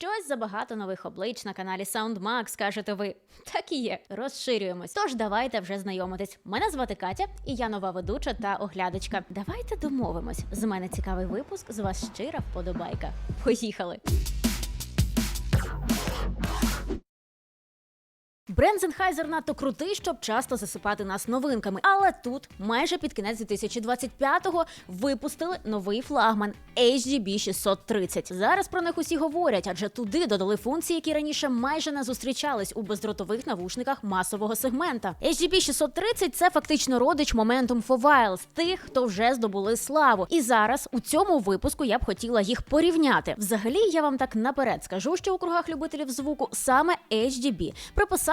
Щось забагато нових облич на каналі SoundMax, кажете ви. Так і є, розширюємось. Тож давайте вже знайомитись. Мене звати Катя, і я нова ведуча та оглядачка. Давайте домовимось. З мене цікавий випуск, з вас щира вподобайка. Поїхали! Бренд Sennheiser надто крутий, щоб часто засипати нас новинками. Але тут, майже під кінець 2025-го, випустили новий флагман HDB 630. Зараз про них усі говорять, адже туди додали функції, які раніше майже не зустрічались у бездротових навушниках масового сегмента. HDB 630 – це фактично родич Momentum for Wireless, тих, хто вже здобули славу. І зараз у цьому випуску я б хотіла їх порівняти. Взагалі, я вам так наперед скажу, що у кругах любителів звуку саме HDB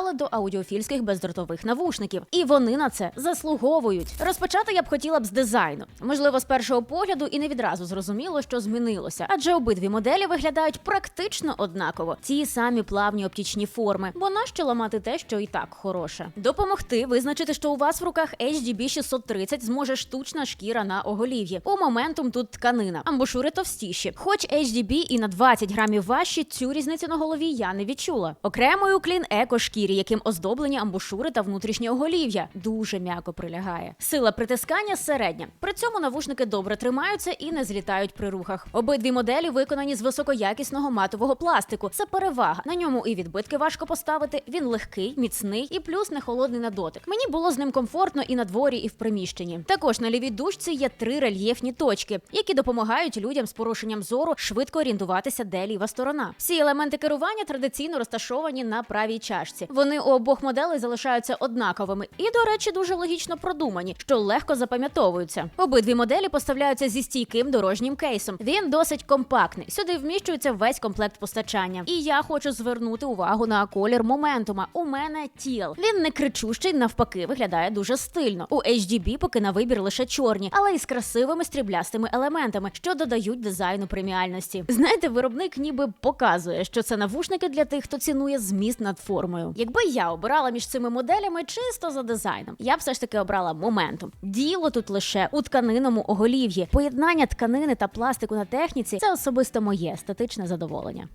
приписали до аудіофільських бездротових навушників, і вони на це заслуговують. Розпочати я б хотіла б з дизайну. Можливо, з першого погляду і не відразу зрозуміло, що змінилося, адже обидві моделі виглядають практично однаково. Ті самі плавні оптічні форми, бо нащо ламати те, що і так хороше. Допомогти визначити, що у вас в руках HDB 630 зможе штучна шкіра на оголів'ї. У моментум тут тканина, амбушури товстіші. Хоч HDB і на 20 грамів важчі, цю різницю на голові я не відчула. Окремою клін еко шкірі, яким оздоблені амбушури та внутрішнє оголів'я, дуже м'яко прилягає. Сила притискання середня. При цьому навушники добре тримаються і не злітають при рухах. Обидві моделі виконані з високоякісного матового пластику. Це перевага. На ньому і відбитки важко поставити. Він легкий, міцний і плюс не холодний на дотик. Мені було з ним комфортно і на дворі, і в приміщенні. Також на лівій дужці є три рельєфні точки, які допомагають людям з порушенням зору швидко орієнтуватися, де ліва сторона. Всі елементи керування традиційно розташовані на правій чашці. Вони у обох моделей залишаються однаковими і, до речі, дуже логічно продумані, що легко запам'ятовуються. Обидві моделі поставляються зі стійким дорожнім кейсом. Він досить компактний. Сюди вміщується весь комплект постачання. І я хочу звернути увагу на колір моментума. У мене тіл. Він не кричущий, навпаки, виглядає дуже стильно. У HDB поки на вибір лише чорні, але із красивими стріблястими елементами, що додають дизайну преміальності. Знаєте, виробник ніби показує, що це навушники для тих, хто цінує зміст над формою. Якби я обирала між цими моделями чисто за дизайном, я б все ж таки обрала моментум. Діло тут лише у тканиному оголів'ї. Поєднання тканини та пластику на техніці це особисто моє естетичне задоволення.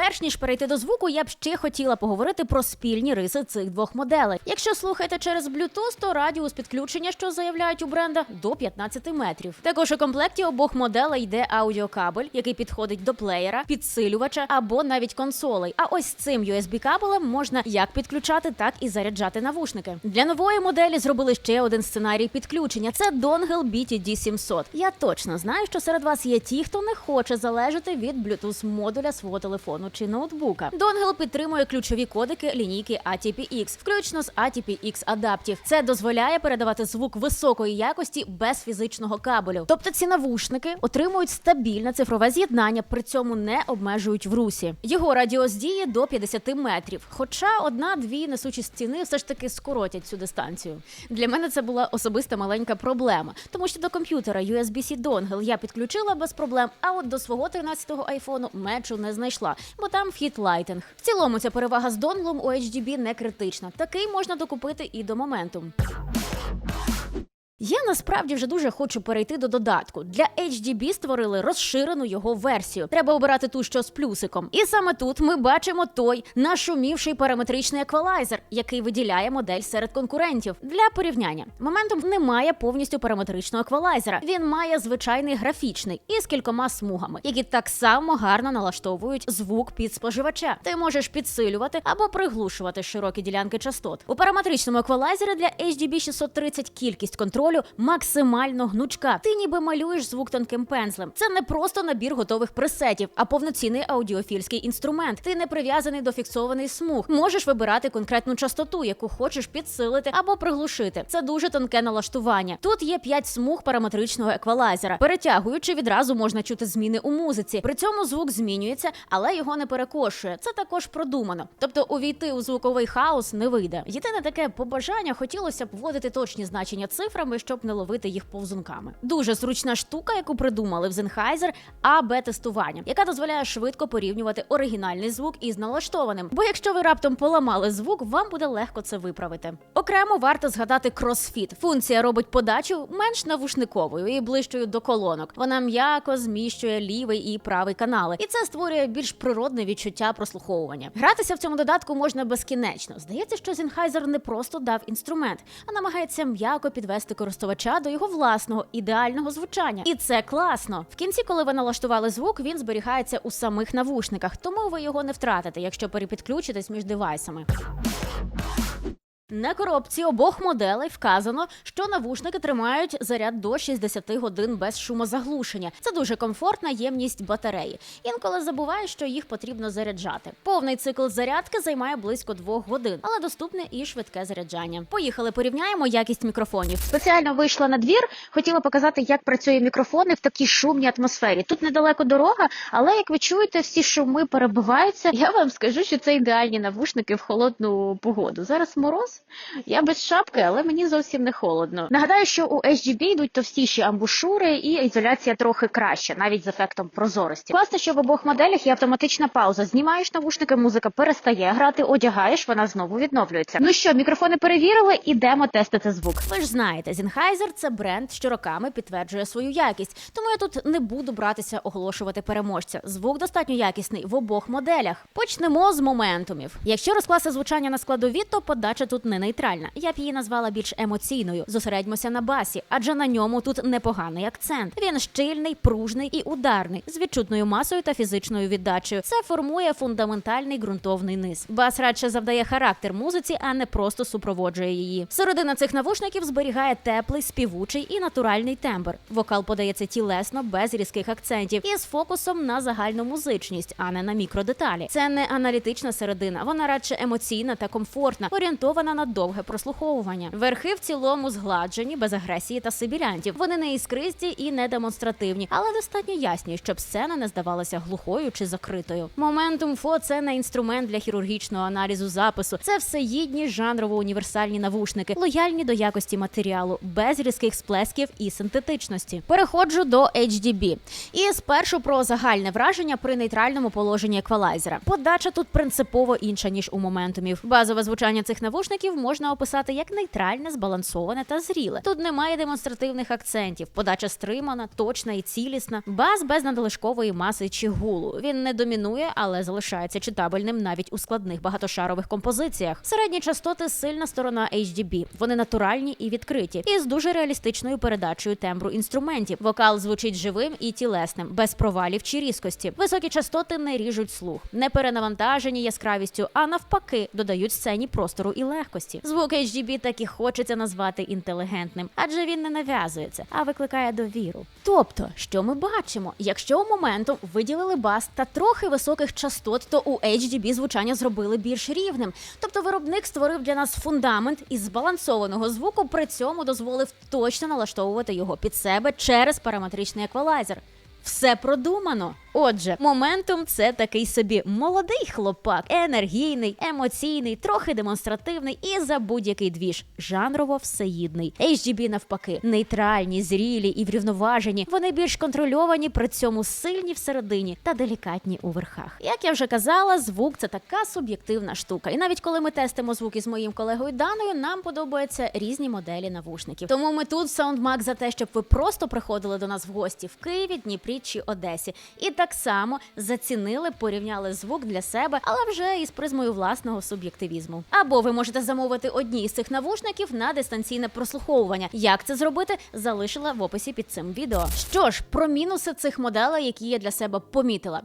Перш ніж перейти до звуку, я б ще хотіла поговорити про спільні риси цих двох моделей. Якщо слухаєте через Bluetooth, то радіус підключення, що заявляють у бренда, до 15 метрів. Також у комплекті обох моделей йде аудіокабель, який підходить до плеєра, підсилювача або навіть консолей. А ось цим USB-кабелем можна як підключати, так і заряджати навушники. Для нової моделі зробили ще один сценарій підключення. Це Dongle BTD 700. Я точно знаю, що серед вас є ті, хто не хоче залежати від Bluetooth модуля свого телефону чи ноутбука. Донгел підтримує ключові кодики лінійки ATPX, включно з ATPX адаптів. Це дозволяє передавати звук високої якості без фізичного кабелю. Тобто ці навушники отримують стабільне цифрове з'єднання, при цьому не обмежують в русі. Його радіус діє до 50 метрів. Хоча одна-дві несучі стіни все ж таки скоротять цю дистанцію. Для мене це була особиста маленька проблема, тому що до комп'ютера USB-C донгел я підключила без проблем, а от до свого 13-го айфону мечу не знайшла, бо там вхід лайтинг. В цілому ця перевага з донглом у HDB не критична. Такий можна докупити і до моменту. Я насправді вже дуже хочу перейти до додатку. Для HDB створили розширену його версію. Треба обирати ту, що з плюсиком. І саме тут ми бачимо той нашумівший параметричний еквалайзер, який виділяє модель серед конкурентів. Для порівняння моментум не має повністю параметричного еквалайзера. Він має звичайний графічний із кількома смугами, які так само гарно налаштовують звук під споживача. Ти можеш підсилювати або приглушувати широкі ділянки частот. У параметричному еквалайзері для HDB 630 кількість контролю максимально гнучка. Ти ніби малюєш звук тонким пензлем. Це не просто набір готових пресетів, а повноцінний аудіофільський інструмент. Ти не прив'язаний до фіксований смуг. Можеш вибирати конкретну частоту, яку хочеш підсилити або приглушити. Це дуже тонке налаштування. Тут є 5 смуг параметричного еквалайзера. Перетягуючи, відразу можна чути зміни у музиці. При цьому звук змінюється, але його не перекошує. Це також продумано. Тобто увійти у звуковий хаос не вийде. Єдине таке побажання хотілося б вводити точні значення цифрами, щоб не ловити їх повзунками. Дуже зручна штука, яку придумали в Sennheiser, АБ тестування, яка дозволяє швидко порівнювати оригінальний звук із налаштованим. Бо якщо ви раптом поламали звук, вам буде легко це виправити. Окремо варто згадати CrossFit. Функція робить подачу менш навушниковою і ближчою до колонок. Вона м'яко зміщує лівий і правий канали, і це створює більш природне відчуття прослуховування. Гратися в цьому додатку можна безкінечно. Здається, що Sennheiser не просто дав інструмент, а намагається м'яко підвести користувача до його власного ідеального звучання. І це класно. В кінці, коли ви налаштували звук, він зберігається у самих навушниках, тому ви його не втратите, якщо перепідключитесь між девайсами. На коробці обох моделей вказано, що навушники тримають заряд до 60 годин без шумозаглушення. Це дуже комфортна ємність батареї. Інколи забуваєш, що їх потрібно заряджати. Повний цикл зарядки займає близько двох годин, але доступне і швидке заряджання. Поїхали, порівняємо якість мікрофонів. Спеціально вийшла на двір, хотіла показати, як працює мікрофони в такій шумній атмосфері. Тут недалеко дорога, але як ви чуєте, всі шуми перебиваються. Я вам скажу, що це ідеальні навушники в холодну погоду. Зараз мороз. Я без шапки, але мені зовсім не холодно. Нагадаю, що у HGB йдуть товстіші амбушури і ізоляція трохи краща, навіть з ефектом прозорості. Класно, що в обох моделях є автоматична пауза. Знімаєш навушники, музика перестає грати, одягаєш, вона знову відновлюється. Ну що, мікрофони перевірили, ідемо тестити звук. Ви ж знаєте, Sennheiser – це бренд, що роками підтверджує свою якість. Тому я тут не буду братися оголошувати переможця. Звук достатньо якісний в обох моделях. Почнемо з моментумів. Якщо розкласти звучання на складові, то подача тут не нейтральна. Я б її назвала більш емоційною. Зосередьмося на басі, адже на ньому тут непоганий акцент. Він щільний, пружний і ударний, з відчутною масою та фізичною віддачею. Це формує фундаментальний ґрунтовний низ. Бас радше завдає характер музиці, а не просто супроводжує її. Середина цих навушників зберігає теплий, співучий і натуральний тембр. Вокал подається тілесно, без різких акцентів і з фокусом на загальну музичність, а не на мікродеталі. Це не аналітична середина, вона радше емоційна та комфортна, орієнтована на довге прослуховування. Верхи в цілому згладжені, без агресії та сибірянтів. Вони не іскристі і не демонстративні, але достатньо ясні, щоб сцена не здавалася глухою чи закритою. Моментум фо це не інструмент для хірургічного аналізу запису. Це всеїдні жанрово-універсальні навушники, лояльні до якості матеріалу, без різких сплесків і синтетичності. Переходжу до HDB. І спершу про загальне враження при нейтральному положенні еквалайзера. Подача тут принципово інша ніж у моментумів. Базове звучання цих навушників можна описати як нейтральне, збалансоване та зріле. Тут немає демонстративних акцентів. Подача стримана, точна і цілісна. Бас без надлишкової маси чи гулу. Він не домінує, але залишається читабельним навіть у складних багатошарових композиціях. Середні частоти сильна сторона HDB. Вони натуральні і відкриті, і з дуже реалістичною передачею тембру інструментів. Вокал звучить живим і тілесним, без провалів чи різкості. Високі частоти не ріжуть слух, не перенавантажені яскравістю, а навпаки, додають сцені простору і легкості. Звук HDB так і хочеться назвати інтелігентним, адже він не нав'язується, а викликає довіру. Тобто, що ми бачимо? Якщо у моменту виділили бас та трохи високих частот, то у HDB звучання зробили більш рівним. Тобто виробник створив для нас фундамент із збалансованого звуку, при цьому дозволив точно налаштовувати його під себе через параметричний еквалайзер. Все продумано. Отже, моментум це такий собі молодий хлопак, енергійний, емоційний, трохи демонстративний і за будь-який двіж, жанрово всеїдний. HGB навпаки, нейтральні, зрілі і врівноважені. Вони більш контрольовані, при цьому сильні всередині та делікатні у верхах. Як я вже казала, звук це така суб'єктивна штука. І навіть коли ми тестимо звук із моїм колегою Даною, нам подобаються різні моделі навушників. Тому ми тут в SoundMag за те, щоб ви просто приходили до нас в гості в Києві, Дніпрі чи Одесі. І так само зацінили, порівняли звук для себе, але вже із призмою власного суб'єктивізму. Або ви можете замовити одні із цих навушників на дистанційне прослуховування. Як це зробити, залишила в описі під цим відео. Що ж, про мінуси цих моделей, які я для себе помітила.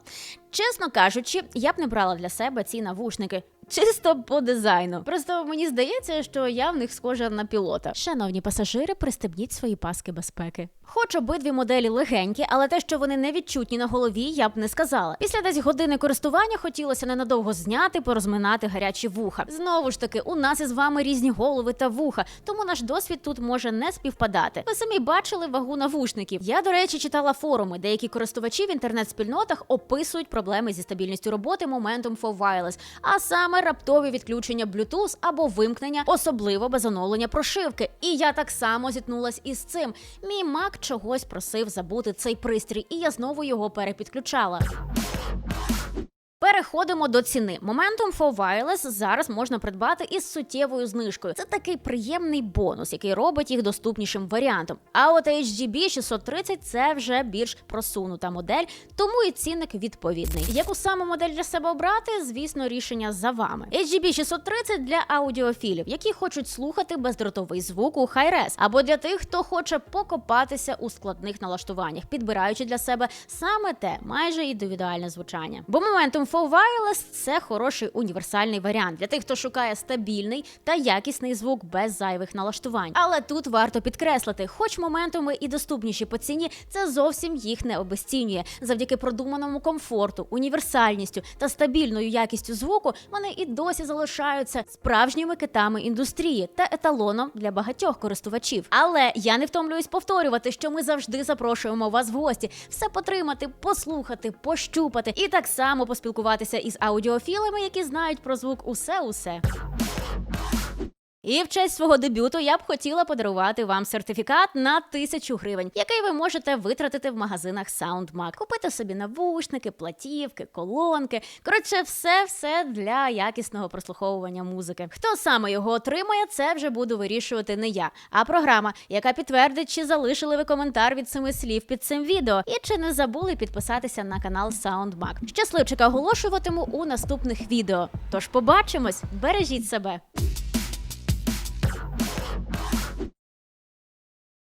Чесно кажучи, я б не брала для себе ці навушники. Чисто по дизайну. Просто мені здається, що я в них схожа на пілота. Шановні пасажири, пристебніть свої паски безпеки. Хоч обидві моделі легенькі, але те, що вони не відчутні на голові, я б не сказала. Після десь години користування хотілося ненадовго зняти, порозминати гарячі вуха. Знову ж таки, у нас із вами різні голови та вуха, тому наш досвід тут може не співпадати. Ви самі бачили вагу навушників. Я, до речі, читала форуми. Деякі користувачі в інтернет-спільнотах описують проблеми зі стабільністю роботи Momentum for Wireless, а саме раптові відключення Bluetooth або вимкнення, особливо без оновлення прошивки. І я так само зіткнулась із цим. Мій Mac чогось просив забути цей пристрій, і я знову його перепідключала. Переходимо до ціни. Momentum for Wireless зараз можна придбати із суттєвою знижкою. Це такий приємний бонус, який робить їх доступнішим варіантом. А от HGB 630 це вже більш просунута модель, тому і цінник відповідний. Яку саме модель для себе обрати? Звісно, рішення за вами. HGB 630 для аудіофілів, які хочуть слухати бездротовий звук у Hi-Res, або для тих, хто хоче покопатися у складних налаштуваннях, підбираючи для себе саме те майже індивідуальне звучання. Бо Momentum for Wireless – це хороший універсальний варіант для тих, хто шукає стабільний та якісний звук без зайвих налаштувань. Але тут варто підкреслити, хоч моментуми і доступніші по ціні, це зовсім їх не обесцінює. Завдяки продуманому комфорту, універсальністю та стабільною якістю звуку вони і досі залишаються справжніми китами індустрії та еталоном для багатьох користувачів. Але я не втомлююсь повторювати, що ми завжди запрошуємо вас в гості, все потримати, послухати, пощупати і так само поспілкуватися із аудіофілами, які знають про звук усе-усе. І в честь свого дебюту я б хотіла подарувати вам сертифікат на тисячу гривень, який ви можете витратити в магазинах SoundMag. Купити собі навушники, платівки, колонки. Коротше, все все для якісного прослуховування музики. Хто саме його отримає, це вже буду вирішувати не я, а програма, яка підтвердить, чи залишили ви коментар від семи слів під цим відео, і чи не забули підписатися на канал SoundMag. Щасливчика оголошуватиму у наступних відео. Тож побачимось, бережіть себе.